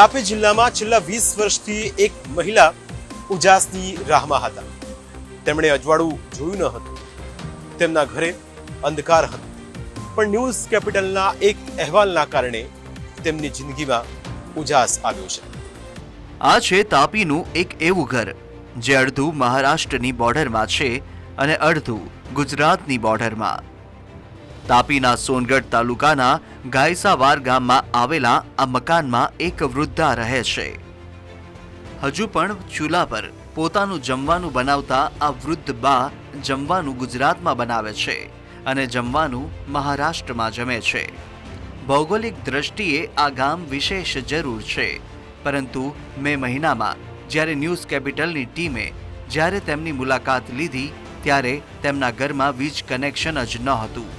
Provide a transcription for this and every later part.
તાપી જિલ્લામાં છેલ્લા વીસ વર્ષથી એક મહિલા ઉજાસની રાહમાં હતા. તેમણે અજવાળું જોયું ન હતું. તેમના ઘરે અંધકાર હતો. પણ ન્યૂઝ કેપિટલના એક અહેવાલના કારણે તેમની જિંદગીમાં ઉજાસ આવ્યો છે. આ છે તાપીનું એક એવું ઘર, જે અડધું મહારાષ્ટ્રની બોર્ડરમાં છે અને અડધું ગુજરાતની બોર્ડરમાં. તાપીના સોનગઢ તાલુકાના ગાયસાવાર ગામમાં આવેલા આ મકાનમાં એક વૃદ્ધા રહે છે. હજુ પણ ચૂલા પર પોતાનું જમવાનું બનાવતા આ વૃદ્ધ બા જમવાનું ગુજરાતમાં બનાવે છે અને જમવાનું મહારાષ્ટ્રમાં જમે છે. ભૌગોલિક દ્રષ્ટિએ આ ગામ વિશેષ જરૂર છે, પરંતુ મે મહિનામાં જ્યારે ન્યૂઝ કેપિટલની ટીમે જ્યારે તેમની મુલાકાત લીધી, ત્યારે તેમના ઘરમાં વીજ કનેક્શન જ ન હતું.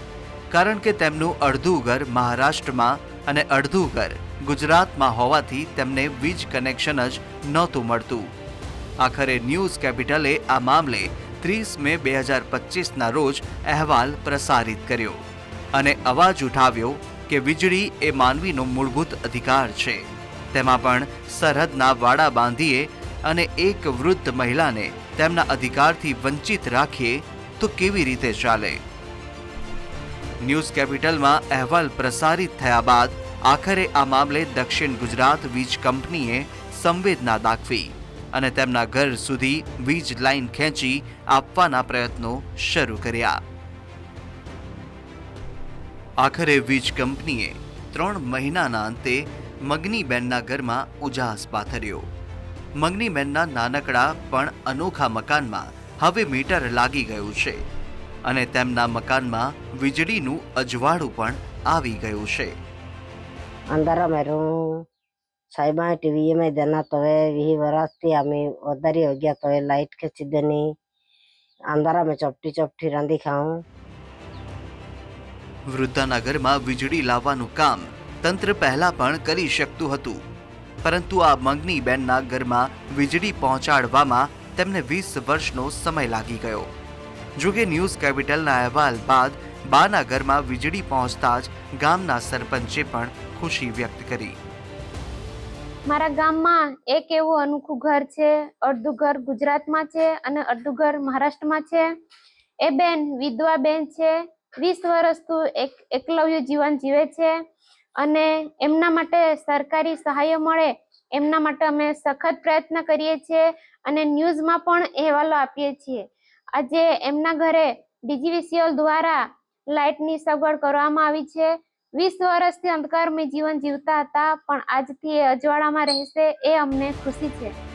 કારણ કે તેમનું અડધું ઘર મહારાષ્ટ્રમાં અને અડધું ઘર ગુજરાતમાં હોવાથી તેમને વીજ કનેક્શન જ નહોતું મળતું. આખરે ન્યૂઝ કેપિટલે આ મામલે ત્રીસ મે બે હજાર પચીસના રોજ અહેવાલ પ્રસારિત કર્યો અને અવાજ ઉઠાવ્યો કે વીજળી એ માનવીનો મૂળભૂત અધિકાર છે. તેમાં પણ સરહદના વાડા બાંધીએ અને એક વૃદ્ધ મહિલાને તેમના અધિકારથી વંચિત રાખીએ તો કેવી રીતે ચાલે? ન્યૂઝ કેપિટલમાં અહેવાલ પ્રસારિત થયા બાદ આખરે આ મામલે દક્ષિણ ગુજરાત વીજ કંપનીએ સંવેદના દાખવી અને તેમના ઘર સુધી વીજ લાઈન ખેંચી આપવાના પ્રયત્નો શરૂ કર્યા. આખરે વીજ કંપનીએ ત્રણ મહિનાના અંતે મગનીબેનના ઘરમાં ઉજાસ પાથર્યો. મગનીબેનના નાનકડા પણ અનોખા મકાનમાં હવે મીટર લાગી ગયું છે. અને તેમના મકાનમાં વીજળીનું અજવાળું પણ આવી ગયું છે. અંદર મેરું સાહેબા ટીવી મે દેના તવે વીહી વરસથી અમે વધારી હો ગયા તવે લાઈટ ખેંચી દેની. અંધારા મેં ચપટી ચપટી રાંધી ખાઉં. વૃદ્ધાના ઘરમાં વીજળી લાવવાનું કામ તંત્ર પહેલા પણ કરી શકતું હતું. પરંતુ આ મંગની બેનના ઘરમાં વીજળી પહોંચાડવામાં તેમને વીસ વર્ષનો સમય લાગી ગયો. જોકે ન્યૂઝ કેપિટલના અહેવાલ બાદ બાના ઘરમાં વીજળી પહોંચતા જ ગામના સરપંચે પણ ખુશી વ્યક્ત કરી. મારા ગામમાં એક એવું અનોખું ઘર છે, અડધું ઘર ગુજરાતમાં છે અને અડધું ઘર મહારાષ્ટ્રમાં છે. એ બેન વિધવા બેન છે, વીસ વર્ષથી એક, એકલવ્ય જીવન જીવે છે અને એમના માટે સરકારી સહાય મળે, એમના માટે અમે સખત પ્રયત્ન કરીએ છીએ અને ન્યૂઝમાં પણ અહેવાલો આપીએ છીએ. આજે એમના ઘરે ડીજીવીસીએલ દ્વારા લાઇટની સગવડ કરવામાં આવી છે. વીસ વર્ષથી અંધકારમય જીવન જીવતા હતા, પણ આજથી એ અજવાળામાં રહેશે એ અમને ખુશી છે.